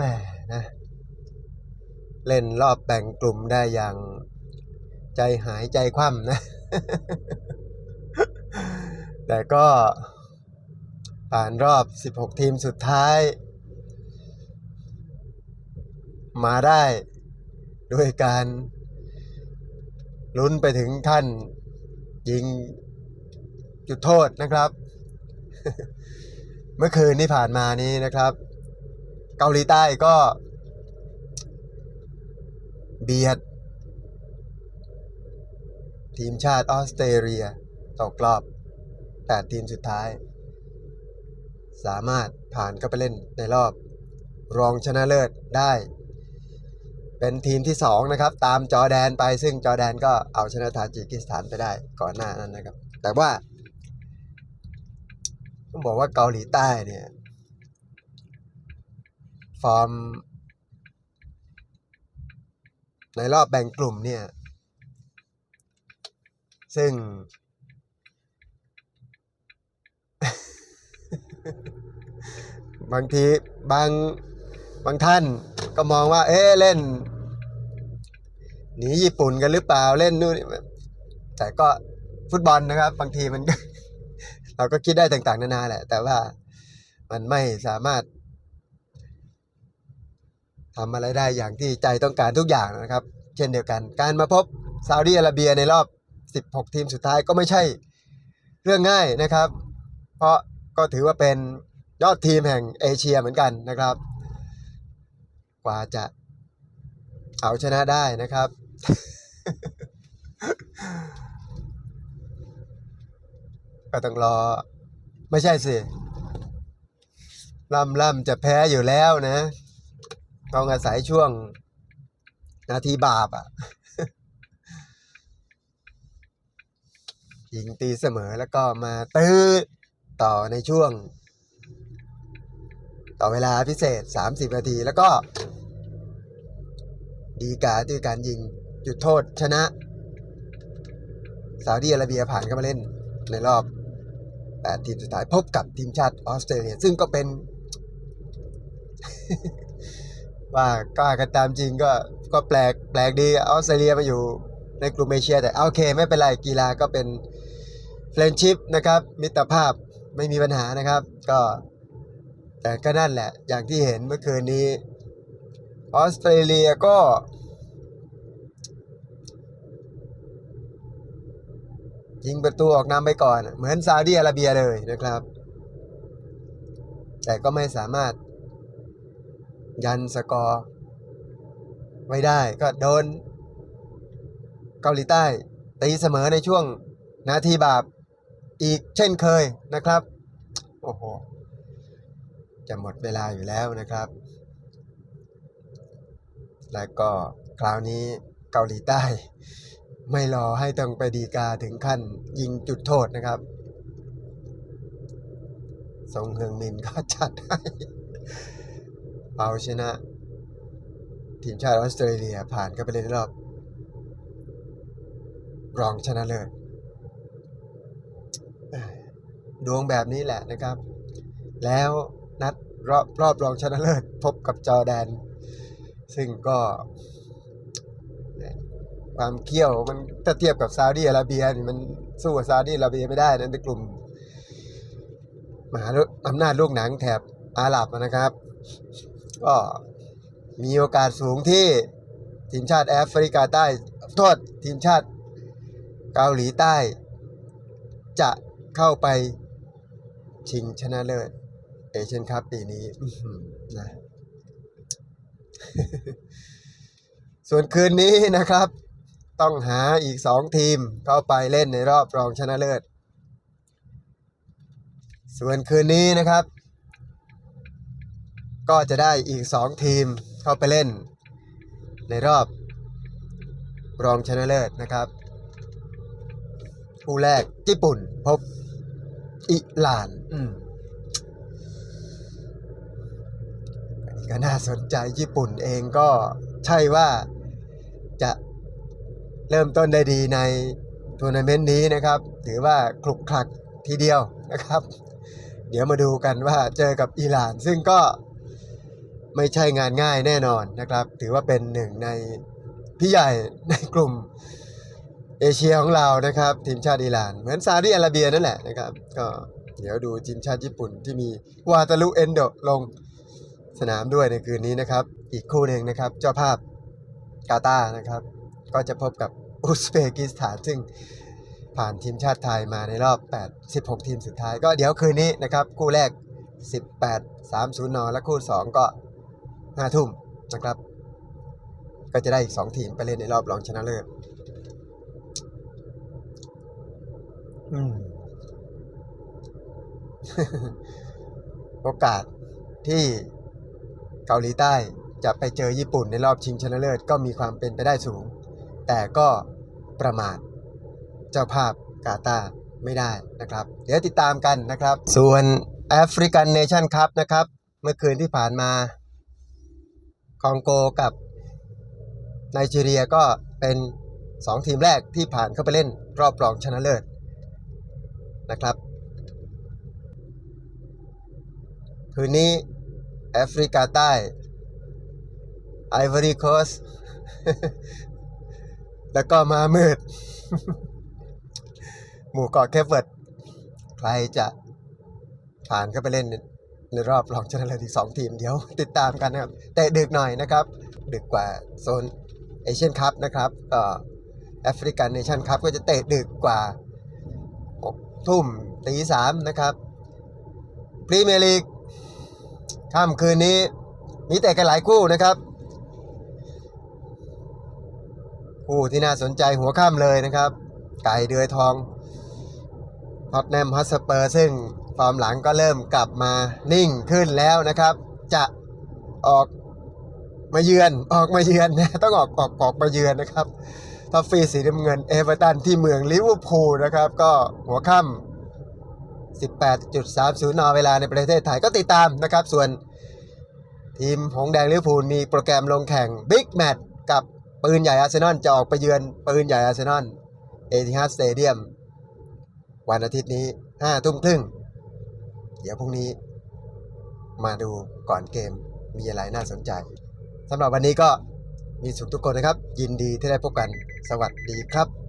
แหมนะ เล่นรอบแบ่งกลุ่มได้อย่างใจหายใจคว่ำนะ แต่ก็ผ่านรอบ 16 ทีมสุดท้าย มาได้ด้วยการลุ้นไปถึงขั้นยิงจุดโทษนะครับ เมื่อคืนที่ผ่านมานี้นะครับ เกาหลีใต้ก็เบียด ทีมชาติออสเตรเลียตกรอบ 8 ทีมสุดท้าย สามารถผ่านเข้าไปเล่นในรอบ รองชนะเลิศได้ เป็นทีมที่ 2 นะครับ ตามจอแดนไปซึ่งจอแดนก็เอาชนะทาจิกิสถานไปได้ก่อนหน้านั้นนะครับ แต่ว่าต้องบอกว่าเกาหลีใต้เนี่ย ฟอร์ม ในรอบแบ่งกลุ่มเนี่ย ซึ่ง บางทีบางบางท่านก็มองว่า เอ๊ะเล่นหนีญี่ปุ่นกันหรือเปล่าเล่นนู่นนี่แต่ก็ฟุตบอลนะครับ บางทีมัน เราก็คิดได้ต่าง ๆ นานาแหละ แต่ว่ามันไม่สามารถ ทำอะไรได้อย่างที่ใจต้องการทุกอย่างนะครับ เช่นเดียวกัน การมาพบซาอุดีอาระเบียในรอบ 16 ทีมสุดท้ายก็ไม่ใช่เรื่องง่ายนะครับ เพราะก็ถือว่าเป็นยอดทีมแห่งเอเชียเหมือนกันนะครับ กว่าจะเอาชนะได้นะครับ ก็ต้องรอ ไม่ใช่สิล่ำล่ำจะแพ้อยู่แล้วนะ ต้องอาศัยช่วงนาทีบาปอะยิงตีเสมอแล้วก็มาตื้อต่อในช่วง ต่อเวลาพิเศษ 30 นาทีแล้วก็ ดีกาด้วยการยิงจุดโทษชนะซาอุดีอาระเบียผ่านเข้ามาเล่นในรอบ 8 ทีมสุดท้ายพบกับทีมชาติออสเตรเลีย ซึ่งก็เป็น ว่าก็กันตามจริงก็ก็แปลกแปลกดีออสเตรเลียมาอยู่ในกลุ่มเอเชีย แต่โอเค ไม่เป็นไรกีฬาก็เป็นเฟรนชิพนะครับ มิตรภาพไม่มีปัญหานะครับ ก็แต่ก็นั่นแหละ อย่างที่เห็นเมื่อคืนนี้ออสเตรเลียก็ ยิงประตูออกนำไปก่อน เหมือนซาอุดีอาระเบียเลยนะครับ แต่ก็ไม่สามารถ ยันสกอร์ไว้ได้ก็โดน เกาหลีใต้ ตีเสมอในช่วงนาทีบาปอีกเช่นเคยนะครับ โอ้โห จะหมดเวลาอยู่แล้วนะครับ และก็คราวนี้เกาหลีใต้ ไม่รอให้ต้องไปดีกาถึงขั้นยิงจุดโทษนะครับทรงเฮืองมินก็จัดให้ เอาชนะ ทีมชาติออสเตรเลียผ่านเข้าไปเล่นรอบ รองชนะเลิศดวงแบบนี้แหละนะครับ แล้วนัดรอบรอบรองชนะเลิศพบกับจอร์แดน ซึ่งก็ ความเขี้ยวมันถ้าเทียบกับซาอุดีอาระเบียมันสู้กับซาอุดีอาระเบียไม่ได้นะในกลุ่มมหาอำนาจลูกหนังแถบอาหรับนะครับ ก็มีโอกาสสูงที่ทีมชาติแอฟริกาใต้โทษทีมชาติเกาหลีใต้ จะเข้าไปชิงชนะเลิศเอเชียนคัพปีนี้นะส่วนคืนนี้นะครับ ต้องหาอีกสองทีมเข้าไปเล่นในรอบรองชนะเลิศ ส่วนคืนนี้นะครับ ก็จะได้อีก 2 ทีมเข้าไปเล่น ในรอบรองชนะเลิศนะครับ คู่แรกญี่ปุ่นพบอิหร่านอืมอันนี้ก็น่าสนใจญี่ปุ่นเองก็ใช่ว่าจะเริ่มต้นได้ดีในทัวร์นาเมนต์นี้นะครับ ถือว่าคลุกคลักทีเดียวนะครับ เดี๋ยวมาดูกันว่าเจอกับอิหร่าน ซึ่งก็ ไม่ใช่งานง่ายแน่นอนนะครับ ถือว่าเป็นหนึ่งในพี่ใหญ่ในกลุ่มเอเชียของเรานะครับ ทีมชาติอิหร่าน เหมือนซาอุดิอาระเบียนั่นแหละนะครับ ก็เดี๋ยวดูทีมชาติญี่ปุ่นที่มีวาตาลุเอนโดลงสนามด้วยในคืนนี้นะครับ อีกคู่หนึ่งนะครับ เจ้าภาพกาตาร์นะครับ ก็จะพบกับอุซเบกิสถาน ซึ่งผ่านทีมชาติไทยมาในรอบ 8 16 ทีมสุดท้าย ก็เดี๋ยวคืนนี้นะครับ คู่แรก 18 30 น และคู่ 2 ก็ 5ทุ่มนะครับ ก็จะได้อีก2ทีมไปเล่นในรอบรองชนะเลิศอืมโอกาสที่เกาหลีใต้จะไปเจอญี่ปุ่นในรอบชิงชนะเลิศก็มีความเป็นไปได้สูง แต่ก็ประมาทเจ้าภาพกาตาไม่ได้นะครับ เดี๋ยวติดตามกันนะครับ ส่วนแอฟริกันเนชั่นคัพนะครับ เมื่อคืนที่ผ่านมา คองโกกับไนจีเรียก็เป็น 2 ทีมแรกที่ผ่านเข้าไปเล่นรอบรองชนะเลิศนะครับ คืนนี้แอฟริกาใต้ไอวอรีโคสแล้วก็มามืด หมู่เกาะแคปเวิร์ด ใครจะผ่านเข้าไปเล่น ในรอบรองชนะเลิศอีกสองทีมเดี๋ยวติดตามกันนะครับแต่ดึกหน่อยนะครับ ดึกกว่าโซนเอเชียนคัพนะครับก็แอฟริกันเนชั่นคัพก็จะเตะดึกกว่า6ทุ่มตีสามนะครับพรีเมียร์ลีกค่ำคืนนี้มีแต่กันหลายคู่นะครับ คู่ที่น่าสนใจหัวค่ำเลยนะครับ ไก่เดือยทอง ฮอตแนมฮัสเปอร์ซึ่งฟอร์มหลังก็เริ่มกลับมานิ่งขึ้นแล้วนะครับ จะออกมาเยือนออกมาเยือนนะต้องออกออกออกมาเยือนนะครับท็อฟฟี่สีน้ำเงินเอเวอร์ตันที่เมืองลิเวอร์พูลนะครับ ก็หัวค่ำ18.30นเวลาในประเทศไทยก็ติดตามนะครับ ส่วนทีมหงแดงลิเวอร์พูลมีโปรแกรมลงแข่งบิ๊กแมตช์กับปืนใหญ่อาร์เซนอลจะออกไปเยือนปืนใหญ่อาร์เซนอลเอทิฮัดสเตเดียม วันอาทิตย์นี้5ทุ่มครึ่ง เดี๋ยวพรุ่งนี้ มาดูก่อนเกมมีอะไรน่าสนใจสำหรับวันนี้ก็มีสุขทุกคนนะครับ ยินดีที่ได้พบกันสวัสดีครับ